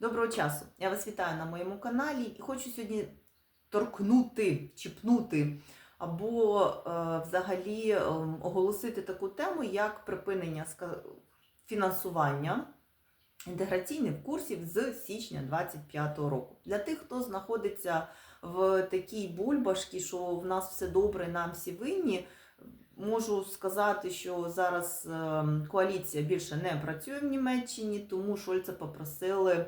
Доброго часу! Я вас вітаю на моєму каналі і хочу сьогодні торкнути, чіпнути або е, взагалі е, оголосити таку тему, як припинення фінансування інтеграційних курсів з січня 2025 року. Для тих, хто знаходиться в такій бульбашці, що в нас все добре, нам всі винні. Можу сказати, що зараз е, коаліція більше не працює в Німеччині, тому Шольца попросили,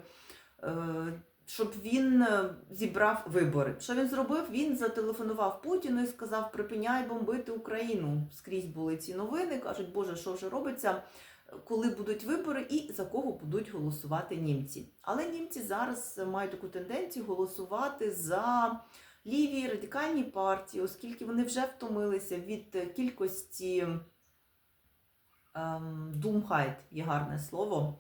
е, щоб він е, зібрав вибори. Що він зробив? Він зателефонував Путіну і сказав: припиняй бомбити Україну. Скрізь були ці новини. кажуть, Боже, що вже робиться, коли будуть вибори і за кого будуть голосувати німці. Але німці зараз мають таку тенденцію голосувати за ліві радикальні партії, оскільки вони вже втомилися від е, кількості ем, думхайт, є гарне слово,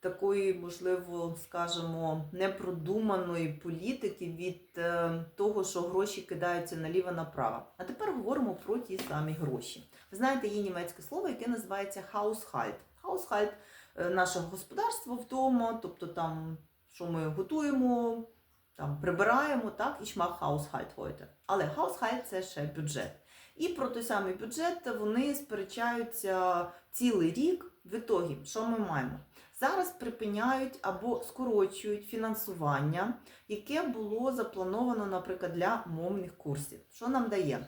такої, можливо, скажімо, непродуманої політики від е, того, що гроші кидаються наліво направо. А тепер говоримо про ті самі гроші. Ви знаєте, є німецьке слово, яке називається Haushalt. Haushalt е, – наше господарство вдома, тобто там, що ми готуємо, там прибираємо, так, і шмах Haushalt heute. Але Haushalt – це ще бюджет. І про той самий бюджет вони сперечаються цілий рік. В ітогі, що ми маємо? Зараз припиняють або скорочують фінансування, яке було заплановано, наприклад, для мовних курсів. Що нам дає?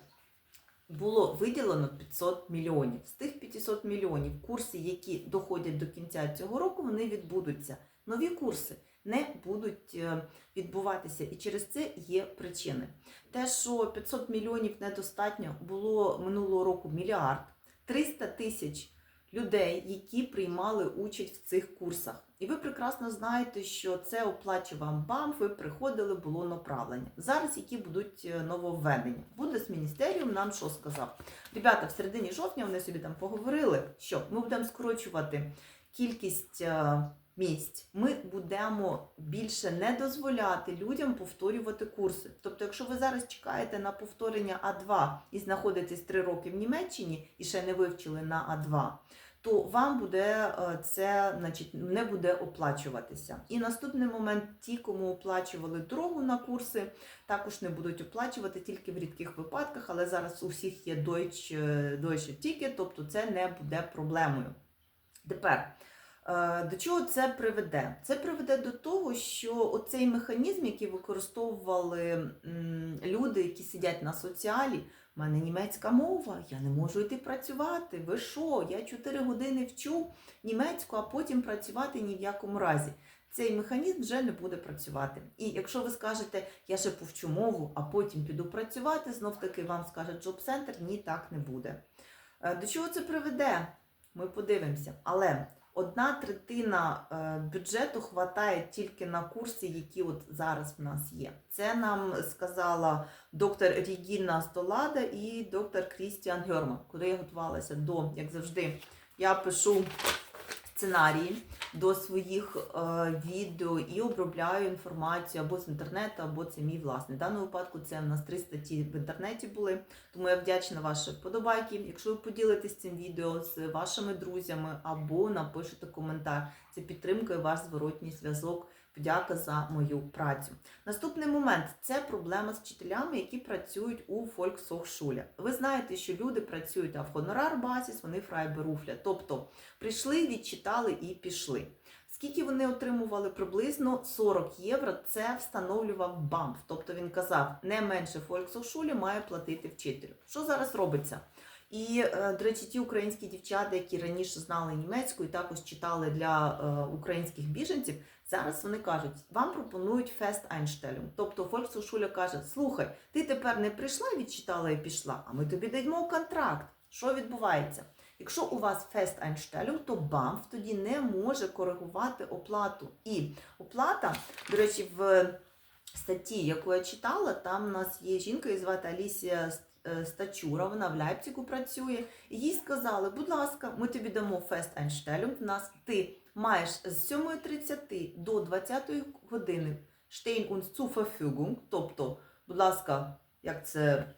Було виділено 500 мільйонів. З тих 500 мільйонів курси, які доходять до кінця цього року, вони відбудуться. Нові курси не будуть е, відбуватися, і через це є причини. Те, що 500 мільйонів недостатньо, було минулого року мільярд, 300 тисяч людей, які приймали участь в цих курсах. І ви прекрасно знаєте, що це оплачував БАМ, ви приходили, було направлення. Зараз які будуть е, нововведення? Буде з міністеріум нам що сказав? Ребята, в середині жовтня вони собі там поговорили, що ми будемо скорочувати кількість е, місць. Ми будемо більше не дозволяти людям повторювати курси. Тобто, якщо ви зараз чекаєте на повторення А2 і знаходитесь 3 роки в Німеччині і ще не вивчили на А2, то вам буде е, це значить, не буде оплачуватися. І наступний момент, ті, кому оплачували дорогу на курси, також не будуть оплачувати тільки в рідких випадках, але зараз у всіх є Deutsche, Ticket, тобто це не буде проблемою. Тепер. Е, До чого це приведе? Це приведе до того, що оцей механізм, який використовували люди, які сидять на соціалі, у мене німецька мова, я не можу йти працювати. Ви що? Я 4 години вчу німецьку, а потім працювати ні в якому разі. Цей механізм вже не буде працювати. І якщо ви скажете, я ще повчу мову, а потім піду працювати, знов таки вам скаже Center, ні, так не буде. Е, До чого це приведе? Ми подивимося. Але одна третина е, бюджету хватає тільки на курси, які от зараз в нас є. Це нам сказала доктор Рігіна Столада і доктор Крістіан Герман, коли я готувалася до, як завжди, я пишу сценарії до своїх е, відео і обробляю інформацію або з інтернету, або це мій власний. В даному випадку це в нас три статті в інтернеті були, тому я вдячна ваші вподобайки. Якщо ви поділитесь цим відео з вашими друзями або напишете коментар, це підтримка і ваш зворотній зв'язок. Подяка за мою працю. Наступний момент це проблема з вчителями, які працюють у Volkshochschule. Ви знаєте, що люди працюють а в гонорар базіс, вони фрайберуфля. Тобто прийшли, відчитали і пішли. Скільки вони отримували? Приблизно 40 євро. Це встановлював БАМФ. Тобто він казав, не менше Volkshochschule має платити вчителю. Що зараз робиться? І, е, до речі, ті українські дівчата, які раніше знали німецьку і також читали для е, українських біженців, зараз вони кажуть, вам пропонують Festeinstellung. Тобто Volkshochschule каже, слухай, ти тепер не прийшла, відчитала і пішла, а ми тобі даємо контракт. Що відбувається? Якщо у вас Festeinstellung, то БАМФ тоді не може коригувати оплату. І оплата, до речі, в статті, яку я читала, там у нас є жінка, її звати Алісія Стачура, вона в Ляйпціку працює. Їй сказали, будь ласка, ми тобі дамо Festeinstellung, в нас ти маєш з 7.30 до 20 години stehen uns zur тобто, будь ласка, як це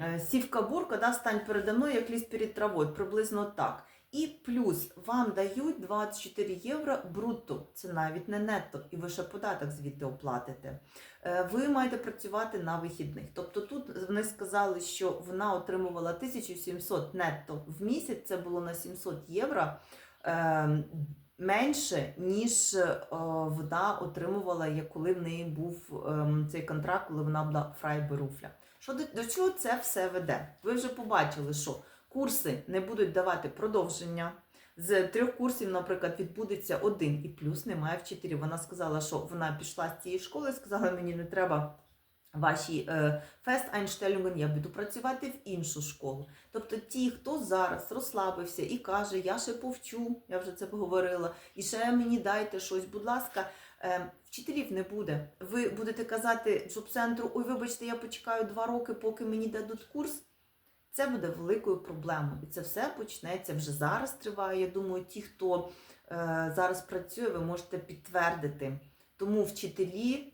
е, сівка бурка, да, стань передо мною, як ліс перед травою, приблизно так. І плюс вам дають 24 євро брутто, це навіть не нетто, і ви ще податок звідти оплатите. Е, Ви маєте працювати на вихідних. Тобто тут вони сказали, що вона отримувала 1700 нетто в місяць, це було на 700 євро. е, Менше, ніж е, вона отримувала, коли в неї був ем, цей контракт, коли вона була фрайберуфля. Що до чого це все веде? Ви вже побачили, що курси не будуть давати продовження. З трьох курсів, наприклад, відбудеться один і плюс немає вчителів. Вона сказала, що вона пішла з цієї школи, сказала, мені не треба ваші е, фест-айнштелюнген, я буду працювати в іншу школу. Тобто ті, хто зараз розслабився і каже, я ще повчу, я вже це поговорила, і ще мені дайте щось, будь ласка, е, вчителів не буде. Ви будете казати джоб-центру, ой, вибачте, я почекаю два роки, поки мені дадуть курс. Це буде великою проблемою. І це все почнеться вже зараз триває. Я думаю, ті, хто е, зараз працює, ви можете підтвердити. Тому вчителі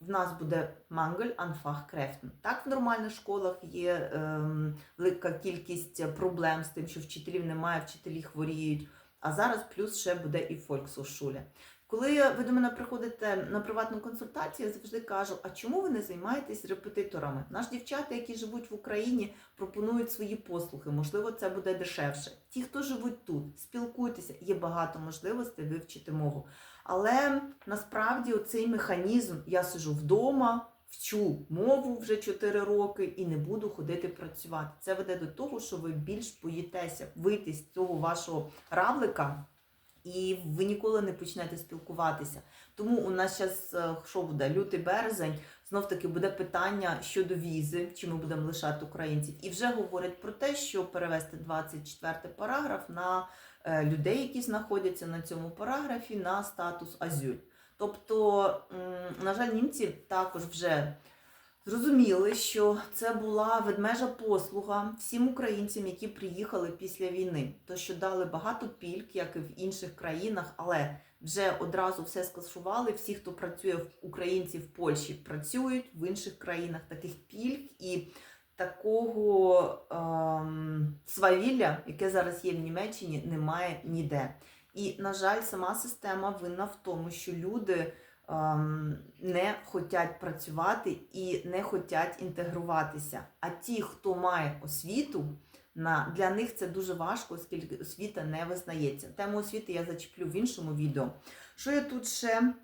в нас буде мангель анфахкрефтен. Так, в нормальних школах є ем, велика кількість проблем з тим, що вчителів немає, вчителі хворіють. А зараз плюс ще буде і фольксошуля. Коли ви до мене приходите на приватну консультацію, я завжди кажу: а чому ви не займаєтесь репетиторами? Наші дівчата, які живуть в Україні, пропонують свої послуги. Можливо, це буде дешевше. Ті, хто живуть тут, спілкуйтеся, є багато можливостей вивчити мову. Але насправді оцей механізм я сижу вдома, вчу мову вже 4 роки і не буду ходити працювати. Це веде до того, що ви більш боїтеся вийти з цього вашого равлика. І ви ніколи не почнете спілкуватися. Тому у нас зараз що буде? Лютий березень. Знов таки буде питання щодо візи, чи ми будемо лишати українців. І вже говорять про те, що перевести 24 параграф на е, людей, які знаходяться на цьому параграфі, на статус азюль. Тобто, на жаль, німці також вже зрозуміли, що це була ведмежа послуга всім українцям, які приїхали після війни. То що дали багато пільг, як і в інших країнах, але вже одразу все скасували. Всі, хто працює в українці в Польщі, працюють в інших країнах таких пільг і такого ем, свавілля, яке зараз є в Німеччині, немає ніде. І, на жаль, сама система винна в тому, що люди не хочуть працювати і не хочуть інтегруватися. А ті, хто має освіту, для них це дуже важко, оскільки освіта не визнається. Тему освіти я зачеплю в іншому відео. Що я тут ще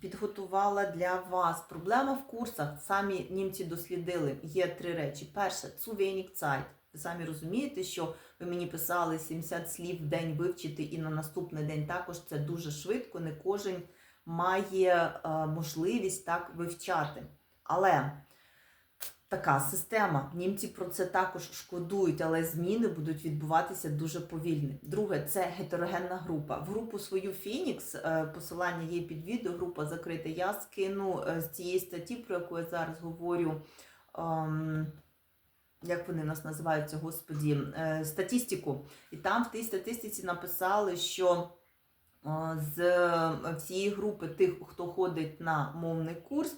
підготувала для вас? Проблема в курсах, самі німці дослідили, є три речі. Перше, zu wenig. Ви самі розумієте, що ви мені писали 70 слів в день вивчити, і на наступний день також це дуже швидко. Не кожен має е, можливість так вивчати. Але така система. Німці про це також шкодують, але зміни будуть відбуватися дуже повільно. Друге, це гетерогенна група. В групу свою Фінікс, е, посилання є під відео, група закрита. Я скину е, з цієї статті, про яку я зараз говорю. ем, як вони нас називаються, господі, статистику. І там в тій статистиці написали, що з всієї групи тих, хто ходить на мовний курс,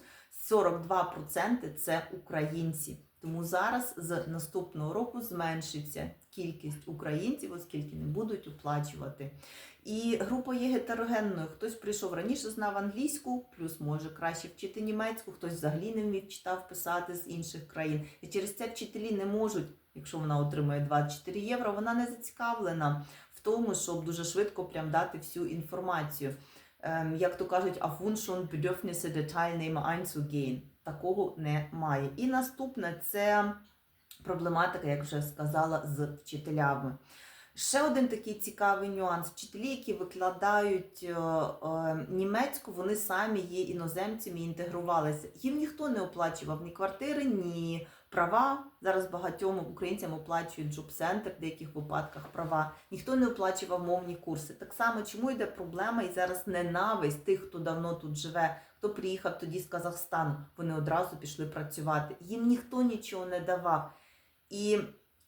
42% це українці. Тому зараз з наступного року зменшиться кількість українців, оскільки не будуть оплачувати. І група є гетерогенною. Хтось прийшов раніше, знав англійську, плюс може краще вчити німецьку, хтось взагалі не вмів читав писати з інших країн. І через це вчителі не можуть, якщо вона отримує 24 євро, вона не зацікавлена тому, щоб дуже швидко прям дати всю інформацію. Ем, як то кажуть, auf Wunsch und Bedürfnisse der. Такого немає. І наступне це проблематика, як вже сказала, з вчителями. Ще один такий цікавий нюанс. Вчителі, які викладають е, е, німецьку, вони самі є іноземцями і інтегрувалися. Їм ніхто не оплачував ні квартири, ні права. Зараз багатьом українцям оплачують джоб-центр, в деяких випадках права. Ніхто не оплачував мовні курси. Так само, чому йде проблема і зараз ненависть тих, хто давно тут живе, хто приїхав тоді з Казахстану, вони одразу пішли працювати. Їм ніхто нічого не давав. І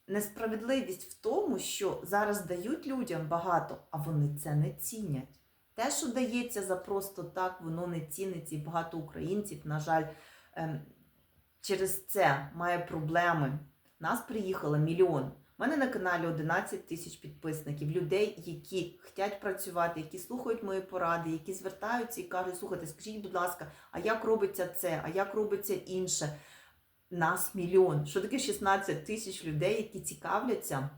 несправедливість в тому, що зараз дають людям багато, а вони це не цінять. Те, що дається за просто так, воно не ціниться. І багато українців, на жаль, ем, через це має проблеми. Нас приїхало мільйон. У мене на каналі 11 тисяч підписників, людей, які хочуть працювати, які слухають мої поради, які звертаються і кажуть, слухайте, скажіть, будь ласка, а як робиться це, а як робиться інше? Нас мільйон. Що таке 16 тисяч людей, які цікавляться?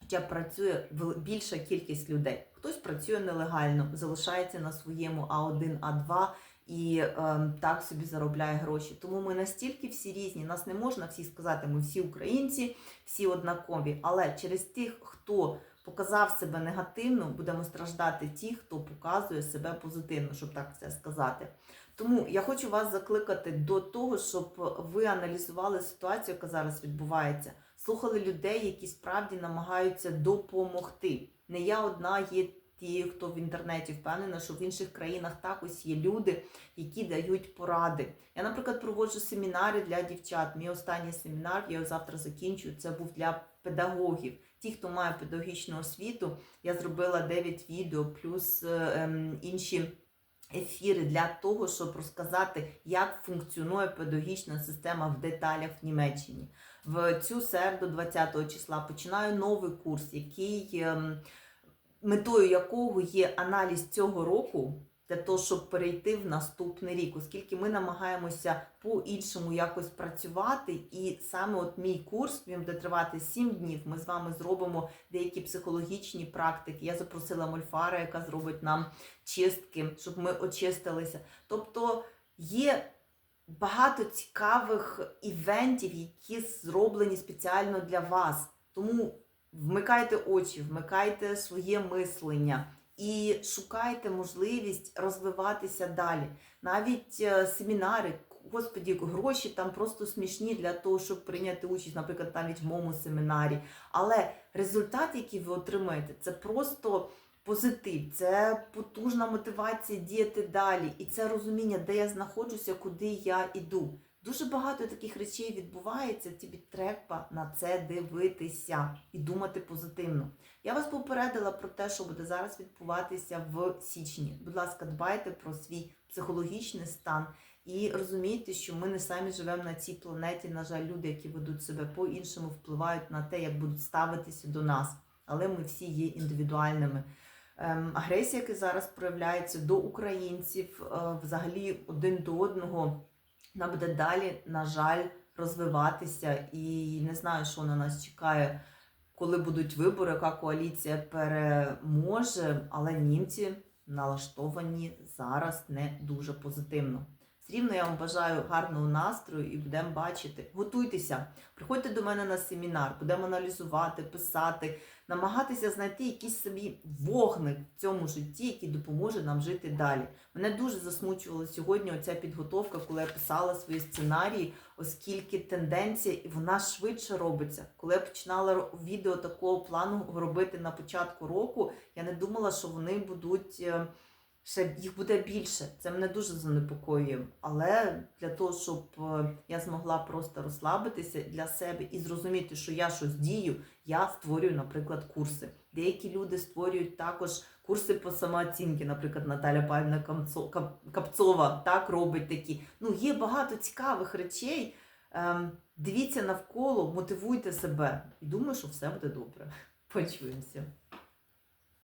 Хоча працює більша кількість людей. Хтось працює нелегально, залишається на своєму А1, А2 і ем, так собі заробляє гроші. Тому ми настільки всі різні, нас не можна всі сказати, ми всі українці, всі однакові. Але через тих, хто показав себе негативно, будемо страждати ті, хто показує себе позитивно, щоб так це сказати. Тому я хочу вас закликати до того, щоб ви аналізували ситуацію, яка зараз відбувається, слухали людей, які справді намагаються допомогти. Не я одна є ті, хто в інтернеті впевнена, що в інших країнах також є люди, які дають поради. Я, наприклад, проводжу семінари для дівчат. Мій останній семінар, я його завтра закінчую. Це був для педагогів. Ті, хто має педагогічну освіту, я зробила 9 відео, плюс е, ем, інші ефіри для того, щоб розказати, як функціонує педагогічна система в деталях в Німеччині. В цю середу, 20 числа, починаю новий курс, який ем, метою якого є аналіз цього року. Для того, щоб перейти в наступний рік, оскільки ми намагаємося по-іншому якось працювати, і саме от мій курс він буде тривати 7 днів. Ми з вами зробимо деякі психологічні практики. Я запросила Мольфара, яка зробить нам чистки, щоб ми очистилися. Тобто є багато цікавих івентів, які зроблені спеціально для вас. Тому вмикайте очі, вмикайте своє мислення і шукайте можливість розвиватися далі. Навіть е, семінари, господі, гроші там просто смішні для того, щоб прийняти участь, наприклад, навіть в моєму семінарі. Але результат, який ви отримаєте, це просто позитив, це потужна мотивація діяти далі, і це розуміння, де я знаходжуся, куди я йду. Дуже багато таких речей відбувається, тобі треба на це дивитися і думати позитивно. Я вас попередила про те, що буде зараз відбуватися в січні. Будь ласка, дбайте про свій психологічний стан і розумійте, що ми не самі живемо на цій планеті. На жаль, люди, які ведуть себе по-іншому, впливають на те, як будуть ставитися до нас. Але ми всі є індивідуальними. Ем, агресія, яка зараз проявляється до українців, е, взагалі один до одного, вона буде далі, на жаль, розвиватися. І не знаю, що на нас чекає, коли будуть вибори, яка коаліція переможе, але німці налаштовані зараз не дуже позитивно. Рівно я вам бажаю гарного настрою і будемо бачити. Готуйтеся, приходьте до мене на семінар, будемо аналізувати, писати, намагатися знайти якийсь собі вогник в цьому житті, який допоможе нам жити далі. Мене дуже засмучувала сьогодні оця підготовка, коли я писала свої сценарії, оскільки тенденція і вона швидше робиться. Коли я починала відео такого плану робити на початку року, я не думала, що вони будуть. Ще їх буде більше. Це мене дуже занепокоює. Але для того, щоб е, я змогла просто розслабитися для себе і зрозуміти, що я щось дію, я створюю, наприклад, курси. Деякі люди створюють також курси по самооцінки, наприклад, Наталя Павлівна Капцова так робить такі. Ну, є багато цікавих речей. Ем, Дивіться навколо, мотивуйте себе. І думаю, що все буде добре. Почуємося.